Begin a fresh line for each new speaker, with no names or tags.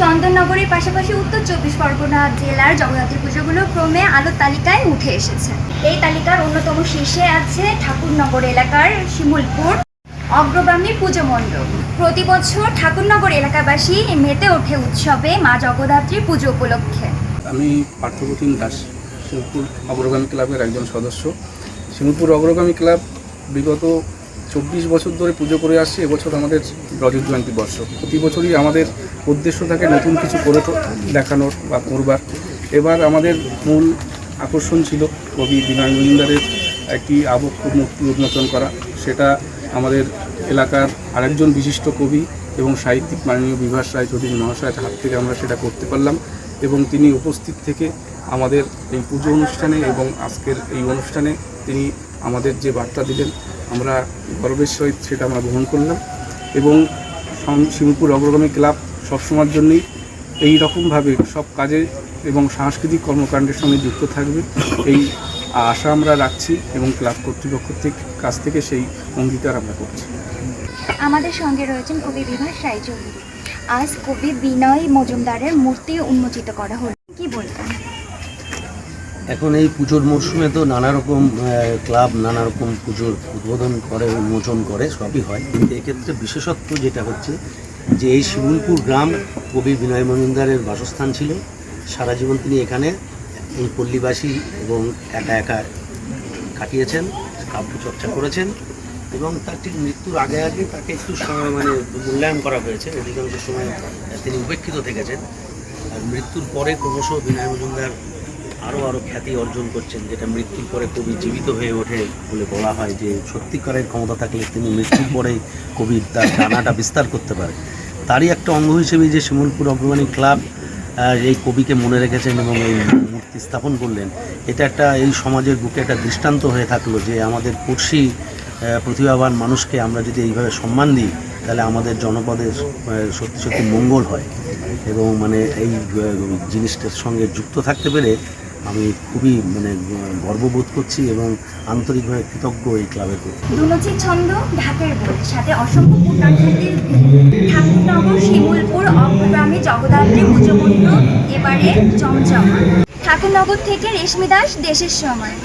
চন্দননগরের পাশাপাশি উত্তর চব্বিশ পরগনা জেলার জগদ্ধাত্রী পুজোগুলো ক্রমে আলোর তালিকায় উঠে এসেছে। এই তালিকার অন্যতম শীর্ষে আছে ঠাকুরনগর এলাকার শিমুলপুর অগ্রগামী পুজো মণ্ডপ। প্রতি বছর ঠাকুরনগর এলাকাবাসী মেতে ওঠে উৎসবে মা জগদ্ধাত্রী পুজো উপলক্ষে।
আমি পার্থপ্রতিম দাস শিবপুর অগ্রগামী ক্লাবের একজন সদস্য। শিবপুর অগ্রগামী ক্লাব বিগত চব্বিশ বছর ধরে পুজো করে আসছি, এবছর আমাদের রজত জয়ন্তী বর্ষ। প্রতি বছরই আমাদের উদ্দেশ্য থাকে নতুন কিছু করে দেখানোর বা করবার। এবার আমাদের মূল আকর্ষণ ছিল কবি বিনয় মজুমদারের একটি আবক্ষ মূর্তি উন্মোচন করা। সেটা আমাদের এলাকার আরেকজন বিশিষ্ট কবি এবং সাহিত্যিক মাননীয় বিভাস রায় চৌধুরী মহাশয়ের হাত থেকে আমরা সেটা করতে পারলাম এবং তিনি উপস্থিত থেকে আমাদের এই পুজো অনুষ্ঠানে এবং আজকের এই অনুষ্ঠানে তিনি আমাদের যে বার্তা দিলেন, আমরা গর্বের সহিত সেটা আমরা গ্রহণ করলাম এবং শিবপুর অগ্রগামী ক্লাব সবসময়ের জন্যই এই রকমভাবে সব কাজে এবং সাংস্কৃতিক কর্মকাণ্ডের সঙ্গে যুক্ত থাকবে। এই আশা আমরা রাখছি এবং ক্লাব কর্তৃপক্ষ থেকে, কাছ থেকে সেই অঙ্গীকার আমরা করছি।
আমাদের সঙ্গে রয়েছেন কবি বিভাস রায়চৌধুরী আজ কবি বিনয় মজুমদারের মূর্তি উন্মোচিত করা হলো। কি বলবেন?
এখন এই পুজোর মরশুমে তো নানা রকম ক্লাব নানা রকম পুজোর উদ্বোধন করে, উন্মোচন করে, সবই হয়। কিন্তু এক্ষেত্রে বিশেষত্ব যেটা হচ্ছে যে এই শিমুলপুর গ্রাম কবি বিনয় মজুমদারের বাসস্থান ছিল। সারা জীবন তিনি এখানে, এই পল্লীবাসী এবং একা একা কাটিয়েছেন, কাব্য চর্চা করেছেন এবং তার ঠিক মৃত্যুর আগে আগে তাকে একটু সময় মানে মূল্যায়ন করা হয়েছে। অধিকাংশ সময় তিনি উপেক্ষিত থেকেছেন। আর মৃত্যুর পরে ক্রমশ বিনয় মজুমদার আরও আরও খ্যাতি অর্জন করছেন, যেটা মৃত্যুর পরে কবি জীবিত হয়ে ওঠে বলে বলা হয় যে সত্যিকারের ক্ষমতা থাকলে তিনি মৃত্যুর পরে কবি তার ডানাটা বিস্তার করতে পারে তারই একটা অঙ্গ হিসেবে যে শিমুলপুর অগ্রবাণী ক্লাব এই কবিকে মনে রেখেছেন এবং এই মূর্তি স্থাপন করলেন, এটা একটা এই সমাজের বুকে একটা দৃষ্টান্ত হয়ে থাকল যে আমাদের পড়শি প্রতিভাবান মানুষকে আমরা যদি এইভাবে সম্মান দিই, তাহলে আমাদের জনপদের সত্যি সত্যি মঙ্গল হয়। এবং মানে এই জিনিসটার সঙ্গে যুক্ত থাকতে পেরে আমি খুবই মানে গর্ববোধ করছি এবং আন্তরিকভাবে কৃতজ্ঞ এই ক্লাবের প্রতি।
দুলচি ছন্দ, ঢাকের বই সাথে অসংখ্য পুণ্যার্থীদের ঠাকুরনগর শিমুলপুর অগ্রগ্রামে জগদাত্রী পুজো এবারে জমজমা ঠাকুরনগর থেকে রেশমি দাস, দেশের সময়।